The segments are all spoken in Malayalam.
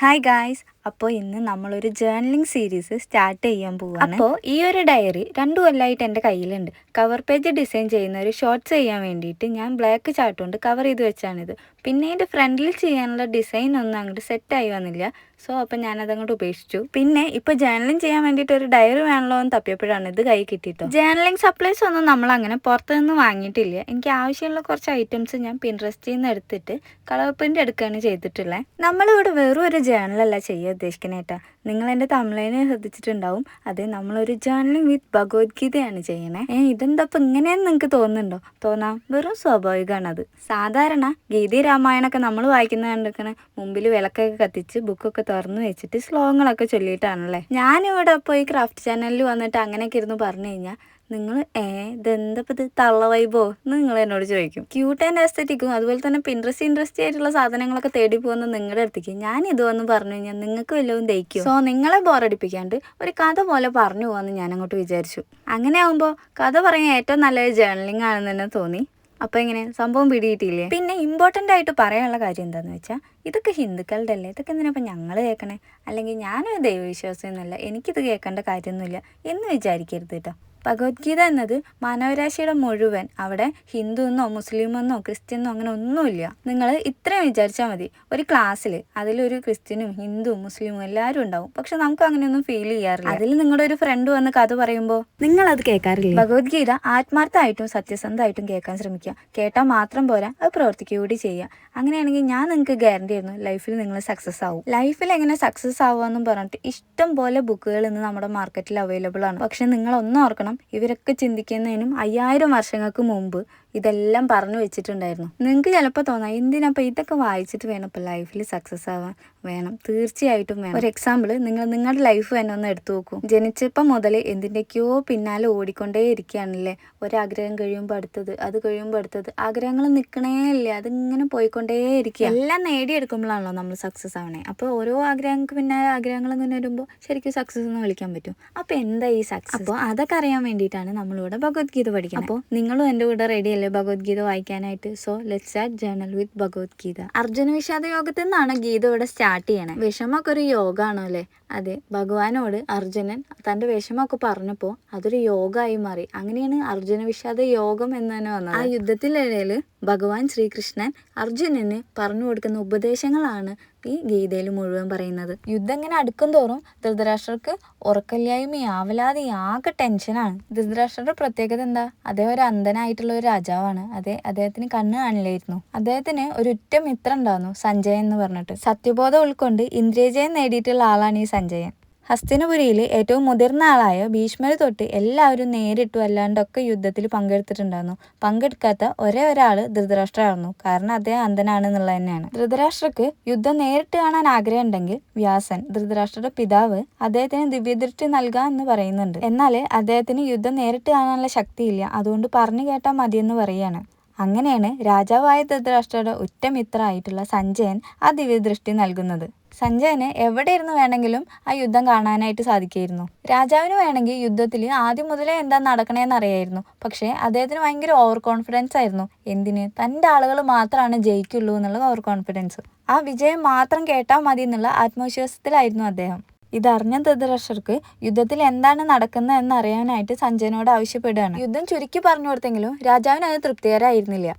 Hi guys, അപ്പോൾ ഇന്ന് നമ്മളൊരു ജേർണലിംഗ് സീരീസ് സ്റ്റാർട്ട് ചെയ്യാൻ പോവാണ്. അപ്പോൾ ഈ ഒരു ഡയറി രണ്ടു കൊല്ലമായിട്ട് എന്റെ കയ്യിലുണ്ട്. കവർ പേജ് ഡിസൈൻ ചെയ്യുന്ന ഒരു ഷോർട്ട്സ് ചെയ്യാൻ വേണ്ടിയിട്ട് ഞാൻ ബ്ലാക്ക് ചാർട്ട് കൊണ്ട് കവർ ചെയ്ത് വെച്ചാണിത്. പിന്നെ ഇതിന്റെ ഫ്രണ്ടിൽ ചെയ്യാനുള്ള ഡിസൈൻ ഒന്നും അങ്ങോട്ട് ആയി വന്നില്ല. സോ അപ്പം ഞാനതങ്ങോട്ട് ഉപേക്ഷിച്ചു. പിന്നെ ഇപ്പോൾ ജേർണലിംഗ് ചെയ്യാൻ വേണ്ടിയിട്ട് ഒരു ഡയറി വേണമല്ലോ എന്ന് തപ്പിയപ്പോഴാണ് ഇത് കൈ കിട്ടിയിട്ടോ ജേർണലിംഗ് സപ്ലൈസ് ഒന്നും നമ്മൾ അങ്ങനെ പുറത്തുനിന്ന് വാങ്ങിയിട്ടില്ല. എനിക്ക് ആവശ്യമുള്ള കുറച്ച് ഐറ്റംസ് ഞാൻ പിൻട്രസ്റ്റിൽ നിന്ന് എടുത്തിട്ട് കളർ പ്രിന്റ് എടുക്കുകയാണ് ചെയ്തിട്ടുള്ളത് നമ്മളിവിടെ വെറും ഒരു ജേർണലല്ല ചെയ്യാൻ ഉദ്ദേശിക്കണേട്ടാ. നിങ്ങൾ എന്റെ തമിഴിനെ ശ്രദ്ധിച്ചിട്ടുണ്ടാവും. അത് നമ്മളൊരു ജേർണലിംഗ് വിത്ത് ഭഗവത്ഗീതയാണ് ചെയ്യണേ. ഏ ഇതെന്താ ഇപ്പം ഇങ്ങനെയെന്ന് നിങ്ങൾക്ക് തോന്നുന്നുണ്ടോ? തോന്നാം. വെറും സ്വാഭാവികമാണ് അത് സാധാരണ ഗീതി രാമായണമൊക്കെ നമ്മൾ വായിക്കുന്ന കണ്ടിരിക്കണ. മുമ്പിൽ വിളക്കൊക്കെ കത്തിച്ച് ബുക്കൊക്കെ തുറന്നു വെച്ചിട്ട് ശ്ലോകങ്ങളൊക്കെ ചൊല്ലിയിട്ടാണല്ലേ? ഞാനിവിടെ പോയി ക്രാഫ്റ്റ് ചാനലിൽ വന്നിട്ട് അങ്ങനെയൊക്കെ ഇരുന്ന് പറഞ്ഞു കഴിഞ്ഞാൽ നിങ്ങൾ ഏ ഇതെന്തപ്പോൾ ഇത്? തള്ള വൈബോ? എന്ന് നിങ്ങൾ എന്നോട് ചോദിക്കും. ക്യൂട്ട് ആൻഡ് എസ്തറ്റിക്കും അതുപോലെ തന്നെ പിൻട്രസ്റ്റ് ഇൻട്രസ്റ്റ് ആയിട്ടുള്ള സാധനങ്ങളൊക്കെ തേടി പോകുന്ന നിങ്ങളുടെ അടുത്തേക്ക്. ഞാൻ ഇത് വന്ന് പറഞ്ഞു കഴിഞ്ഞാൽ നിങ്ങൾക്ക് വല്ലതും ദഹിക്കും സോ നിങ്ങളെ ബോറടിപ്പിക്കാണ്ട് ഒരു കഥ പോലെ പറഞ്ഞു പോകാമെന്ന് ഞാൻ അങ്ങോട്ട് വിചാരിച്ചു. അങ്ങനെ ആകുമ്പോൾ കഥ പറയാൻ ഏറ്റവും നല്ലൊരു ജേർണലിംഗ് ആണെന്ന് തന്നെ തോന്നി. അപ്പോൾ ഇങ്ങനെ സംഭവം പിടിയിട്ടില്ലേ പിന്നെ ഇമ്പോർട്ടന്റ് ആയിട്ട് പറയാനുള്ള കാര്യം എന്താണെന്ന് വെച്ചാൽ ഇതൊക്കെ ഹിന്ദുക്കളുടെ അല്ലേ? ഇതൊക്കെ എന്തിനാ ഇപ്പം ഞങ്ങൾ കേൾക്കണേ അല്ലെങ്കിൽ ഞാനൊരു ദൈവവിശ്വാസം എന്നല്ല എനിക്കിത് കേൾക്കേണ്ട കാര്യമൊന്നുമില്ല എന്ന് വിചാരിക്കരുത് കേട്ടോ. ഭഗവത്ഗീത എന്നത് മാനവരാശിയുടെ മുഴുവൻ. അവിടെ ഹിന്ദു എന്നോ മുസ്ലിം എന്നോ ക്രിസ്ത്യൻ എന്നോ അങ്ങനെ ഒന്നുമില്ല. നിങ്ങൾ ഇത്രയും വിചാരിച്ചാൽ മതി. ഒരു ക്ലാസ്സിൽ അതിലൊരു ക്രിസ്ത്യനും ഹിന്ദു മുസ്ലിമും എല്ലാവരും ഉണ്ടാവും. പക്ഷെ നമുക്ക് അങ്ങനെയൊന്നും ഫീൽ ചെയ്യാറില്ല. അതിൽ നിങ്ങളുടെ ഒരു ഫ്രണ്ട് വന്ന് കഥ പറയുമ്പോൾ നിങ്ങൾ അത് കേൾക്കാറില്ല? ഭഗവത്ഗീത ആത്മാർത്ഥമായിട്ടും സത്യസന്ധമായിട്ടും കേൾക്കാൻ ശ്രമിക്കുക. കേട്ടാൽ മാത്രം പോരാ അത് പ്രവർത്തിക്കുകൂടി ചെയ്യുക അങ്ങനെയാണെങ്കിൽ ഞാൻ നിങ്ങൾക്ക് ഗ്യാരണ്ടി ആയിരുന്നു ലൈഫിൽ നിങ്ങൾ സക്സസ് ആവും. ലൈഫിൽ എങ്ങനെ സക്സസ് ആവുക എന്നും പറഞ്ഞിട്ട് ഇഷ്ടം പോലെ ബുക്കുകൾ ഇന്ന് നമ്മുടെ മാർക്കറ്റിൽ അവൈലബിൾ ആണ്. പക്ഷെ നിങ്ങൾ ഒന്നും ഓർക്കണം ഇവരൊക്കെ ചിന്തിക്കുന്നതിനും അയ്യായിരം വർഷങ്ങൾക്ക് മുമ്പ് ഇതെല്ലാം പറഞ്ഞു വെച്ചിട്ടുണ്ടായിരുന്നു. നിങ്ങൾക്ക് ചിലപ്പോൾ തോന്നാം എന്തിനപ്പോൾ ഇതൊക്കെ വായിച്ചിട്ട് വേണം? ഇപ്പോൾ ലൈഫിൽ സക്സസ് ആവാൻ വേണം. തീർച്ചയായിട്ടും വേണം. ഒരു എക്സാമ്പിൾ നിങ്ങൾ നിങ്ങളുടെ ലൈഫ് തന്നെ ഒന്ന് എടുത്തു നോക്കൂ. ജനിച്ചപ്പോൾ മുതൽ എന്തിന്റെയൊക്കെയോ പിന്നാലെ ഓടിക്കൊണ്ടേ ഇരിക്കുകയാണല്ലേ? ഒരാഗ്രഹം കഴിയുമ്പോൾ അടുത്തത് അത് കഴിയുമ്പോൾ അടുത്തത്. ആഗ്രഹങ്ങൾ നിൽക്കണേ ഇല്ല? അതിങ്ങനെ പോയിക്കൊണ്ടേ ഇരിക്കുക. എല്ലാം നേടിയെടുക്കുമ്പോഴാണല്ലോ നമ്മൾ സക്സസ് ആവണേ. അപ്പോൾ ഓരോ ആഗ്രഹങ്ങൾക്ക് പിന്നാലെ ആഗ്രഹങ്ങൾ ഇങ്ങനെ വരുമ്പോൾ ശരിക്കും സക്സസ് എന്ന് വിളിക്കാൻ പറ്റും. അപ്പോൾ എന്താ ഈ സക്സസ് അപ്പോൾ അതൊക്കെ അറിയാൻ വേണ്ടിയിട്ടാണ് നമ്മളിവിടെ ഭഗവത്ഗീത പഠിക്കുന്നത് അപ്പോൾ നിങ്ങളും എന്റെ കൂടെ റെഡി അല്ലേ ഭഗവത്ഗീത വായിക്കാനായിട്ട്? So let start journal with Bhagavad Gita. Arjuna വിഷാദ യോഗത്തിൽ നിന്നാണ് ഗീത ഇവിടെ സ്റ്റാർട്ട് ചെയ്യണേ. വിഷമൊക്കെ ഒരു യോഗമാണോ അല്ലേ? അതെ ഭഗവാനോട് അർജുനൻ തന്റെ വിഷമൊക്കെ പറഞ്ഞപ്പോൾ അതൊരു യോഗമായി മാറി. അങ്ങനെയാണ് അർജുന വിഷാദ യോഗം എന്ന് തന്നെ വന്നത് ആ യുദ്ധത്തിനിടയിൽ ഭഗവാൻ ശ്രീകൃഷ്ണൻ അർജുനന് പറഞ്ഞു കൊടുക്കുന്ന ഉപദേശങ്ങളാണ് ഈ ഗീതയിൽ മുഴുവൻ പറയുന്നത്. യുദ്ധം ഇങ്ങനെ അടുക്കും തോറും ധൃതരാഷ്ട്രർക്ക് ഉറക്കല്ലായ്മയും ആവലാതെ ആകെ ടെൻഷനാണ് ധൃതരാഷ്ട്രയുടെ പ്രത്യേകത എന്താ? അദ്ദേഹം ഒരു അന്ധനായിട്ടുള്ള ഒരു രാജാവാണ്. അതെ അദ്ദേഹത്തിന് കണ്ണ് കാണില്ലായിരുന്നു. അദ്ദേഹത്തിന് ഒരു ഉറ്റ മിത്രം ഉണ്ടായിരുന്നു സഞ്ജയൻ എന്ന് പറഞ്ഞിട്ട്. സത്യബോധം ഉൾക്കൊണ്ട് ഇന്ദ്രിയജയം നേടിയിട്ടുള്ള ആളാണ് ഈ സഞ്ജയൻ. ഹസ്തിനപുരിയിൽ ഏറ്റവും മുതിർന്ന ആളായ ഭീഷ്മർ തൊട്ട് എല്ലാവരും നേരിട്ടും അല്ലാണ്ടൊക്കെ യുദ്ധത്തിൽ പങ്കെടുത്തിട്ടുണ്ടായിരുന്നു. പങ്കെടുക്കാത്ത ഒരേ ഒരാൾ ധൃതരാഷ്ട്രമായിരുന്നു കാരണം അദ്ദേഹം അന്ധനാണെന്നുള്ളത് തന്നെയാണ്. ധൃതരാഷ്ട്രക്ക് യുദ്ധം നേരിട്ട് കാണാൻ ആഗ്രഹം ഉണ്ടെങ്കിൽ വ്യാസൻ ധൃതരാഷ്ട്രയുടെ പിതാവ് അദ്ദേഹത്തിന് ദിവ്യദൃഷ്ടി നൽകാം എന്ന് പറയുന്നുണ്ട്. എന്നാൽ അദ്ദേഹത്തിന് യുദ്ധം നേരിട്ട് കാണാനുള്ള ശക്തിയില്ല. അതുകൊണ്ട് പറഞ്ഞു കേട്ടാൽ മതിയെന്ന് പറയാണ് അങ്ങനെയാണ് രാജാവായ ധൃതരാഷ്ട്രയുടെ ഉറ്റമിത്രമായിട്ടുള്ള സഞ്ജയൻ ആ ദിവ്യദൃഷ്ടി നൽകുന്നത്. സഞ്ജയന് എവിടെ ഇരുന്ന് വേണമെങ്കിലും ആ യുദ്ധം കാണാനായിട്ട് സാധിക്കുമായിരുന്നു രാജാവിന് വേണമെങ്കിൽ യുദ്ധത്തിൽ ആദ്യം മുതലേ എന്താ നടക്കണേന്ന് അറിയായിരുന്നു. പക്ഷേ അദ്ദേഹത്തിന് ഭയങ്കര ഓവർ കോൺഫിഡൻസ് ആയിരുന്നു. എന്തിന്? തന്റെ ആളുകൾ മാത്രമാണ് ജയിക്കുള്ളൂ എന്നുള്ള ഓവർ കോൺഫിഡൻസ് ആ വിജയം മാത്രം കേട്ടാൽ മതി എന്നുള്ള ആത്മവിശ്വാസത്തിലായിരുന്നു അദ്ദേഹം. ഇതറിഞ്ഞ ധൃതരാഷ്ട്രർക്ക് യുദ്ധത്തിൽ എന്താണ് നടക്കുന്നത് എന്ന് അറിയാനായിട്ട് സഞ്ജയനോട് ആവശ്യപ്പെടുകയാണ്. യുദ്ധം ചുരുക്കി പറഞ്ഞു കൊടുത്തെങ്കിലും രാജാവിന് അത് തൃപ്തികരമായിരുന്നില്ല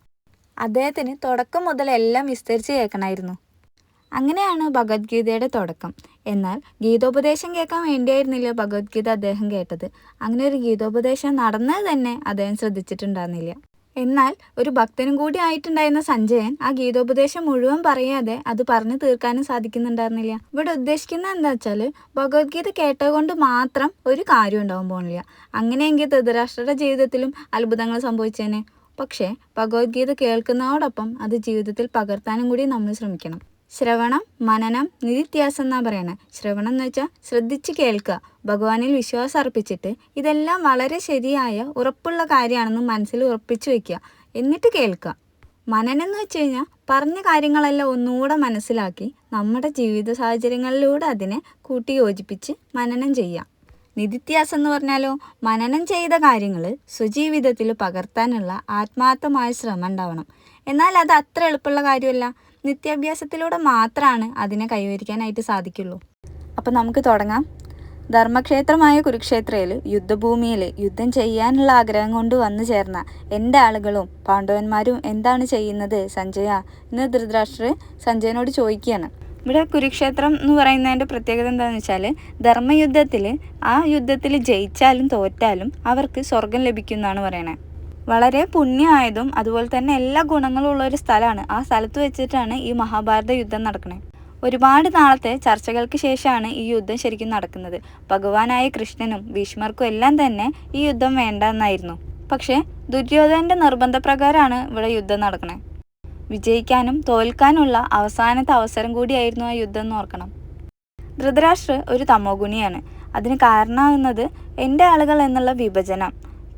അദ്ദേഹത്തിന് തുടക്കം മുതൽ എല്ലാം വിസ്തരിച്ച് കേൾക്കണമായിരുന്നു. അങ്ങനെയാണ് ഭഗവത്ഗീതയുടെ തുടക്കം. എന്നാൽ ഗീതോപദേശം കേൾക്കാൻ വേണ്ടിയായിരുന്നില്ല ഭഗവത്ഗീത അദ്ദേഹം കേട്ടത്. അങ്ങനെ ഒരു ഗീതോപദേശം നടന്നത് തന്നെ അദ്ദേഹം ശ്രദ്ധിച്ചിട്ടുണ്ടായിരുന്നില്ല. എന്നാൽ ഒരു ഭക്തനും കൂടി ആയിട്ടുണ്ടായിരുന്ന സഞ്ജയൻ ആ ഗീതോപദേശം മുഴുവൻ പറയാതെ അത് പറഞ്ഞു തീർക്കാനും സാധിക്കുന്നുണ്ടായിരുന്നില്ല. ഇവിടെ ഉദ്ദേശിക്കുന്നത് എന്താ വെച്ചാൽ ഭഗവത്ഗീത കേട്ടതുകൊണ്ട് മാത്രം ഒരു കാര്യം ഉണ്ടാവാൻ പോകണില്ല അങ്ങനെയെങ്കിൽ ധൃതരാഷ്ട്രയുടെ ജീവിതത്തിലും അത്ഭുതങ്ങൾ സംഭവിച്ചേനെ. പക്ഷേ ഭഗവത്ഗീത കേൾക്കുന്നതോടൊപ്പം അത് ജീവിതത്തിൽ പകർത്താനും കൂടി നമ്മൾ ശ്രമിക്കണം. ശ്രവണം മനനം നിതിത്യാസം എന്നാ പറയണേ. ശ്രവണം എന്ന് വെച്ചാൽ ശ്രദ്ധിച്ച് കേൾക്കുക. ഭഗവാനിൽ വിശ്വാസം അർപ്പിച്ചിട്ട് ഇതെല്ലാം വളരെ ശരിയായ ഉറപ്പുള്ള കാര്യമാണെന്ന് മനസ്സിൽ ഉറപ്പിച്ചു വയ്ക്കുക എന്നിട്ട് കേൾക്കുക. മനനം എന്ന് വെച്ച് കഴിഞ്ഞാൽ പറഞ്ഞ കാര്യങ്ങളെല്ലാം ഒന്നുകൂടെ മനസ്സിലാക്കി നമ്മുടെ ജീവിത സാഹചര്യങ്ങളിലൂടെ അതിനെ കൂട്ടി യോജിപ്പിച്ച് മനനം ചെയ്യാം. നിതിത്യാസം എന്ന് പറഞ്ഞാലോ മനനം ചെയ്ത കാര്യങ്ങൾ സ്വജീവിതത്തിൽ പകർത്താനുള്ള ആത്മാർത്ഥമായ ശ്രമം ഉണ്ടാവണം. എന്നാൽ അത് അത്ര എളുപ്പമുള്ള കാര്യമല്ല. നിത്യാഭ്യാസത്തിലൂടെ മാത്രമാണ് അതിനെ കൈവരിക്കാനായിട്ട് സാധിക്കുള്ളൂ. അപ്പം നമുക്ക് തുടങ്ങാം. ധർമ്മക്ഷേത്രമായ കുരുക്ഷേത്രയിൽ യുദ്ധഭൂമിയിൽ യുദ്ധം ചെയ്യാനുള്ള ആഗ്രഹം കൊണ്ട് വന്നു ചേർന്ന എന്റെ ആളുകളും പാണ്ഡവന്മാരും എന്താണ് ചെയ്യുന്നത്? സഞ്ജയ എന്ന് ധൃതരാഷ്ട്രർ സഞ്ജയനോട് ചോദിക്കുകയാണ്. ഇവിടെ കുരുക്ഷേത്രം എന്ന് പറയുന്നതിന്റെ പ്രത്യേകത എന്താണെന്ന് വെച്ചാൽ ധർമ്മയുദ്ധത്തിൽ ആ യുദ്ധത്തിൽ ജയിച്ചാലും തോറ്റാലും അവർക്ക് സ്വർഗം ലഭിക്കുന്നതാണ് പറയണത് വളരെ പുണ്യമായതും അതുപോലെ തന്നെ എല്ലാ ഗുണങ്ങളും ഉള്ള ഒരു സ്ഥലമാണ്. ആ സ്ഥലത്ത് വെച്ചിട്ടാണ് ഈ മഹാഭാരത യുദ്ധം നടക്കുന്നത് ഒരുപാട് നാളത്തെ ചർച്ചകൾക്ക് ശേഷമാണ് ഈ യുദ്ധം ശരിക്കും നടക്കുന്നത്. ഭഗവാനായ കൃഷ്ണനും ഭീഷ്മർക്കും എല്ലാം തന്നെ ഈ യുദ്ധം വേണ്ട എന്നായിരുന്നു പക്ഷേ ദുര്യോധനന്റെ നിർബന്ധപ്രകാരമാണ് ഇവിടെ യുദ്ധം നടക്കുന്നത് വിജയിക്കാനും തോൽക്കാനുള്ള അവസാനത്തെ അവസരം കൂടിയായിരുന്നു ആ യുദ്ധം എന്ന് ഓർക്കണം. ധൃതരാഷ്ട്ര ഒരു തമോഗുണിയാണ്. അതിന് കാരണമാകുന്നത് എന്റെ ആളുകൾ എന്നുള്ള വിഭജനം.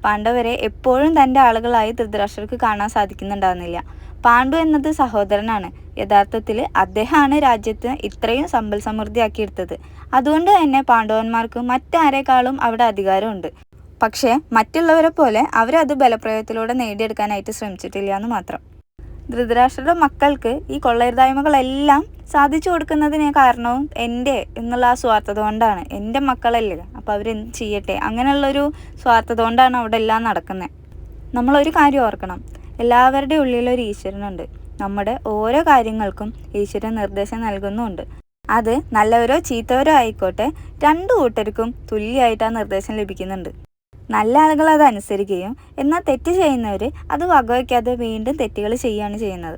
പാണ്ഡവരെ എപ്പോഴും തന്റെ ആളുകളായി ധൃതരാഷ്ട്രർക്ക് കാണാൻ സാധിക്കുന്നുണ്ടാകുന്നില്ല പാണ്ഡു എന്നത് സഹോദരനാണ്. യഥാർത്ഥത്തിൽ അദ്ദേഹമാണ് രാജ്യത്ത് ഇത്രയും സമ്പൽ സമൃദ്ധിയാക്കിയെടുത്തത്. അതുകൊണ്ട് തന്നെ പാണ്ഡവന്മാർക്ക് മറ്റാരേക്കാളും അവിടെ അധികാരമുണ്ട്. പക്ഷേ മറ്റുള്ളവരെ പോലെ അവരത് ബലപ്രയോഗത്തിലൂടെ നേടിയെടുക്കാനായിട്ട് ശ്രമിച്ചിട്ടില്ല എന്ന് മാത്രം. ധൃതരാഷ്ട്രയുടെ മക്കൾക്ക് ഈ കൊള്ളരുതായ്മകളെല്ലാം സാധിച്ചു കൊടുക്കുന്നതിന് കാരണവും എന്റെ എന്നുള്ള ആ സ്വാർത്ഥത കൊണ്ടാണ് എന്റെ മക്കളല്ലേ. അപ്പോൾ അവരെന്ത് ചെയ്യട്ടെ? അങ്ങനെയുള്ളൊരു സ്വാർത്ഥത കൊണ്ടാണ് അവിടെ എല്ലാം നടക്കുന്നത് നമ്മളൊരു കാര്യം ഓർക്കണം. എല്ലാവരുടെ ഉള്ളിലൊരു ഈശ്വരനുണ്ട്. നമ്മുടെ ഓരോ കാര്യങ്ങൾക്കും ഈശ്വരൻ നിർദ്ദേശം നൽകുന്നുമുണ്ട് അത് നല്ലവരോ ചീത്തവരോ ആയിക്കോട്ടെ. രണ്ടു കൂട്ടർക്കും തുല്യമായിട്ട് ആ നിർദ്ദേശം ലഭിക്കുന്നുണ്ട്. നല്ല ആളുകൾ അത് അനുസരിക്കുകയും എന്നാൽ തെറ്റ് ചെയ്യുന്നവർ അത് വകവയ്ക്കാതെ വീണ്ടും തെറ്റുകൾ ചെയ്യുകയാണ് ചെയ്യുന്നത്.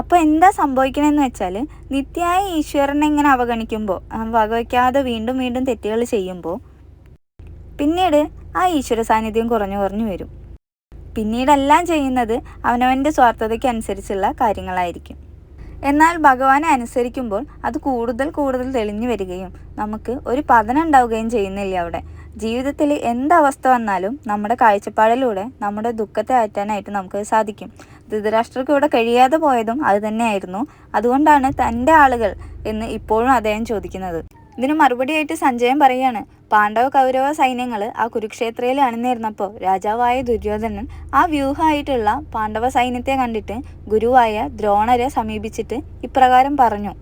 അപ്പോൾ എന്താ സംഭവിക്കണമെന്ന് വെച്ചാൽ നിത്യായ ഈശ്വരനെ ഇങ്ങനെ അവഗണിക്കുമ്പോൾ വകവയ്ക്കാതെ വീണ്ടും വീണ്ടും തെറ്റുകൾ ചെയ്യുമ്പോൾ പിന്നീട് ആ ഈശ്വര സാന്നിധ്യം കുറഞ്ഞു കുറഞ്ഞു വരും. പിന്നീടെല്ലാം ചെയ്യുന്നത് അവനവന്റെ സ്വാർത്ഥതയ്ക്ക് അനുസരിച്ചുള്ള കാര്യങ്ങളായിരിക്കും. എന്നാൽ ഭഗവാനെ അനുസരിക്കുമ്പോൾ അത് കൂടുതൽ കൂടുതൽ തെളിഞ്ഞു വരികയും നമുക്ക് ഒരു പതനം ഉണ്ടാവുകയും ചെയ്യുന്നില്ല അവിടെ. ജീവിതത്തിൽ എന്തവസ്ഥ വന്നാലും നമ്മുടെ കാഴ്ചപ്പാടിലൂടെ നമ്മുടെ ദുഃഖത്തെ അയറ്റാനായിട്ട് നമുക്ക് സാധിക്കും. ധൃതരാഷ്ട്രർക്ക് ഇവിടെ കഴിയാതെ പോയതും അത് തന്നെയായിരുന്നു. അതുകൊണ്ടാണ് തന്റെ ആളുകൾ എന്ന് ഇപ്പോഴും അദ്ദേഹം ചോദിക്കുന്നത്. ഇതിന് മറുപടിയായിട്ട് സഞ്ജയൻ പറയാണ് പാണ്ഡവ കൗരവ സൈന്യങ്ങൾ ആ കുരുക്ഷേത്രയിൽ അണിനിരുന്നപ്പോൾ രാജാവായ ദുര്യോധനൻ ആ വ്യൂഹമായിട്ടുള്ള പാണ്ഡവ സൈന്യത്തെ കണ്ടിട്ട് ഗുരുവായ ദ്രോണരെ സമീപിച്ചിട്ട് ഇപ്രകാരം പറഞ്ഞു.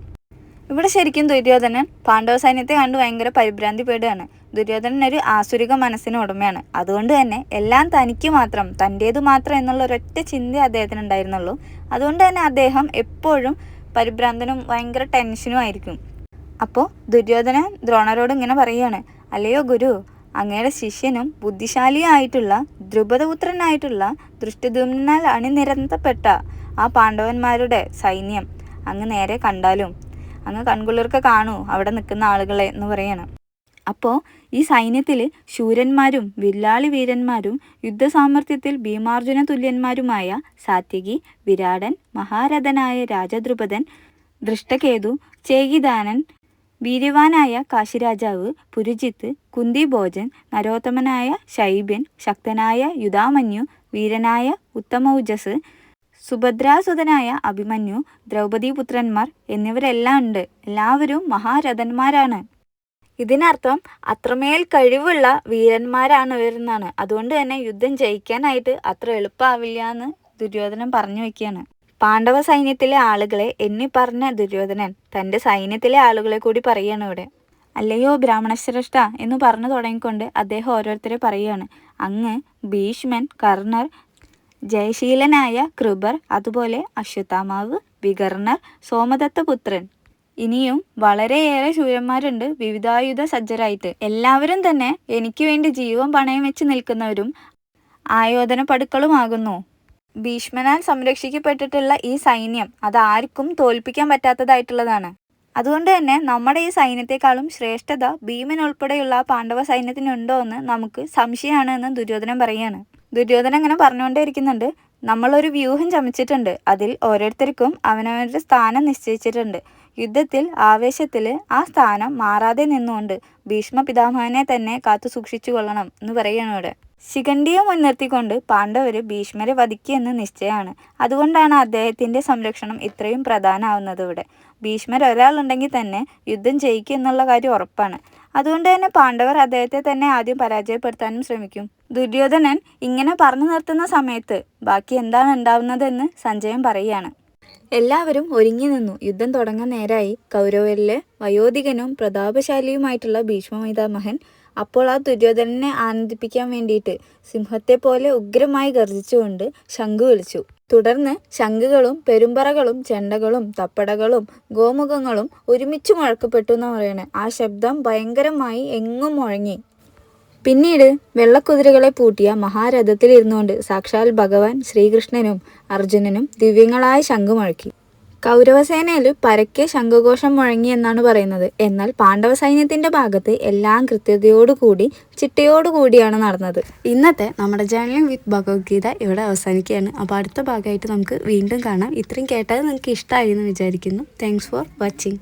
ഇവിടെ ശരിക്കും ദുര്യോധനൻ പാണ്ഡവ സൈന്യത്തെ കണ്ട് ഭയങ്കര പരിഭ്രാന്തി പേടുകയാണ് ദുര്യോധനൻ ഒരു ആസുരിക മനസ്സിന് ഉടമയാണ്. അതുകൊണ്ട് തന്നെ എല്ലാം തനിക്ക് മാത്രം തന്റേത് മാത്രം എന്നുള്ള ഒരൊറ്റ ചിന്ത അദ്ദേഹത്തിന് ഉണ്ടായിരുന്നുള്ളൂ അതുകൊണ്ട് തന്നെ അദ്ദേഹം എപ്പോഴും പരിഭ്രാന്തനും ഭയങ്കര ടെൻഷനും ആയിരിക്കും. അപ്പോൾ ദുര്യോധനൻ ദ്രോണരോട് ഇങ്ങനെ പറയുകയാണ് അല്ലയോ ഗുരു അങ്ങയുടെ ശിഷ്യനും ബുദ്ധിശാലിയായിട്ടുള്ള ദ്രുപദപുത്രനായിട്ടുള്ള ദൃഷ്ടിദൂമിനാൽ അണിനിരന്തപ്പെട്ട ആ പാണ്ഡവന്മാരുടെ സൈന്യം അങ്ങ് നേരെ കണ്ടാലും അങ്ങ് കൺകുളിർക്ക് കാണൂ അവിടെ നിൽക്കുന്ന ആളുകളെ എന്ന് പറയണം. അപ്പോൾ ഈ സൈന്യത്തിൽ ശൂരന്മാരും വില്ലാളി വീരന്മാരും യുദ്ധസാമർഥ്യത്തിൽ ഭീമാർജുന തുല്യന്മാരുമായ സാത്യകി വിരാടൻ മഹാരഥനായ രാജദ്രുപദൻ ദൃഷ്ടകേതു ചേകിദാനൻ വീര്യവാനായ കാശിരാജാവ് പുരുജിത്ത് കുന്തിഭോജൻ നരോത്തമനായ ശൈബ്യൻ ശക്തനായ യുധാമന്യു വീരനായ ഉത്തമൗജസ് സുഭദ്രാസുതനായ അഭിമന്യു ദ്രൗപദീപുത്രന്മാർ എന്നിവരെല്ലാം ഉണ്ട്. എല്ലാവരും മഹാരഥന്മാരാണ്. ഇതിനർത്ഥം അത്രമേൽ കഴിവുള്ള വീരന്മാരാണ് ഇവരെന്നാണ് അതുകൊണ്ട് തന്നെ യുദ്ധം ജയിക്കാനായിട്ട് അത്ര എളുപ്പമാവില്ല എന്ന് ദുര്യോധനൻ പറഞ്ഞു വെക്കുകയാണ് പാണ്ഡവ സൈന്യത്തിലെ ആളുകളെ എന്നി പറഞ്ഞ ദുര്യോധനൻ തന്റെ സൈന്യത്തിലെ ആളുകളെ കൂടി പറയുകയാണ് ഇവിടെ. അല്ലയോ ബ്രാഹ്മണശ്രേഷ്ഠ എന്ന് പറഞ്ഞു തുടങ്ങിക്കൊണ്ട് അദ്ദേഹം ഓരോരുത്തരെ പറയുകയാണ്. അങ്ങ് ഭീഷ്മൻ കർണർ ജയശീലനായ കൃപർ അതുപോലെ അശ്വത്ഥാമാവ് വികർണർ സോമദത്തപുത്രൻ. ഇനിയും വളരെയേറെ ശൂരന്മാരുണ്ട്. വിവിധായുധ സജ്ജരായിട്ട്. എല്ലാവരും തന്നെ എനിക്ക് വേണ്ടി ജീവൻ പണയം വെച്ച് നിൽക്കുന്നവരും ആയോധന പടുക്കളുമാകുന്നു ഭീഷ്മനാൽ സംരക്ഷിക്കപ്പെട്ടിട്ടുള്ള ഈ സൈന്യം അത് ആർക്കും തോൽപ്പിക്കാൻ പറ്റാത്തതായിട്ടുള്ളതാണ്. അതുകൊണ്ട് തന്നെ നമ്മുടെ ഈ സൈന്യത്തെക്കാളും ശ്രേഷ്ഠത ഭീമൻ ഉൾപ്പെടെയുള്ള പാണ്ഡവ സൈന്യത്തിനുണ്ടോ എന്ന് നമുക്ക് സംശയമാണ് എന്ന് ദുര്യോധനൻ പറയുകയാണ്. ദുര്യോധനൻ അങ്ങനെ പറഞ്ഞുകൊണ്ടേ ഇരിക്കുന്നുണ്ട് നമ്മളൊരു വ്യൂഹം ചമച്ചിട്ടുണ്ട്. അതിൽ ഓരോരുത്തർക്കും അവനവരുടെ സ്ഥാനം നിശ്ചയിച്ചിട്ടുണ്ട്. യുദ്ധത്തിൽ ആവേശത്തിൽ ആ സ്ഥാനം മാറാതെ നിന്നുകൊണ്ട് ഭീഷ്മ പിതാമഹനെ തന്നെ കാത്തു സൂക്ഷിച്ചു കൊള്ളണം എന്ന് പറയുകയാണ് ഇവിടെ. ശിഖണ്ഡിയെ മുൻനിർത്തിക്കൊണ്ട് പാണ്ഡവര് ഭീഷ്മരെ വധിക്കുമെന്ന് നിശ്ചയമാണ്. അതുകൊണ്ടാണ് അദ്ദേഹത്തിന്റെ സംരക്ഷണം ഇത്രയും പ്രധാനമാവുന്നത് ഇവിടെ. ഭീഷ്മർ ഒരാളുണ്ടെങ്കിൽ തന്നെ യുദ്ധം ജയിക്കും എന്നുള്ള കാര്യം ഉറപ്പാണ്. അതുകൊണ്ട് തന്നെ പാണ്ഡവർ അദ്ദേഹത്തെ തന്നെ ആദ്യം പരാജയപ്പെടുത്താനും ശ്രമിക്കും. ദുര്യോധനൻ ഇങ്ങനെ പറഞ്ഞു നിർത്തുന്ന സമയത്ത് ബാക്കി എന്താണ് ഉണ്ടാവുന്നതെന്ന് സഞ്ജയൻ പറയുകയാണ്. എല്ലാവരും ഒരുങ്ങി നിന്നു. യുദ്ധം തുടങ്ങാൻ നേരായി കൗരവരിലെ വയോധികനും പ്രതാപശാലിയുമായിട്ടുള്ള ഭീഷ്മപിതാമഹൻ അപ്പോൾ ആ ദുര്യോധനനെ ആനന്ദിപ്പിക്കാൻ വേണ്ടിയിട്ട് സിംഹത്തെ പോലെ ഉഗ്രമായി ഗർജിച്ചുകൊണ്ട് ശംഖു വിളിച്ചു. തുടർന്ന് ശംഖുകളും പെരുമ്പറകളും ചെണ്ടകളും തപ്പടകളും ഗോമുഖങ്ങളും ഒരുമിച്ച് മുഴക്കപ്പെട്ടു എന്ന് പറയണേ. ആ ശബ്ദം ഭയങ്കരമായി എങ്ങും മുഴങ്ങി. പിന്നീട് വെള്ളക്കുതിരകളെ പൂട്ടിയ മഹാരഥത്തിൽ ഇരുന്നുകൊണ്ട് സാക്ഷാൽ ഭഗവാൻ ശ്രീകൃഷ്ണനും അർജുനനും ദിവ്യങ്ങളായ ശംഖു മുഴക്കി കൗരവസേനയിൽ പരക്കെ ശംഖഘോഷം മുഴങ്ങി എന്നാണ് പറയുന്നത്. എന്നാൽ പാണ്ഡവ സൈന്യത്തിന്റെ ഭാഗത്ത് എല്ലാം കൃത്യതയോടുകൂടി ചിട്ടയോടുകൂടിയാണ് നടന്നത്. ഇന്നത്തെ നമ്മുടെ ജേർണലിംഗ് വിത്ത് ഭഗവത്ഗീത ഇവിടെ അവസാനിക്കുകയാണ്. അപ്പോൾ അടുത്ത ഭാഗമായിട്ട് നമുക്ക് വീണ്ടും കാണാം. ഇത്രയും കേട്ടത് നിങ്ങൾക്ക് ഇഷ്ടമായി എന്ന് വിചാരിക്കുന്നു. Thanks for watching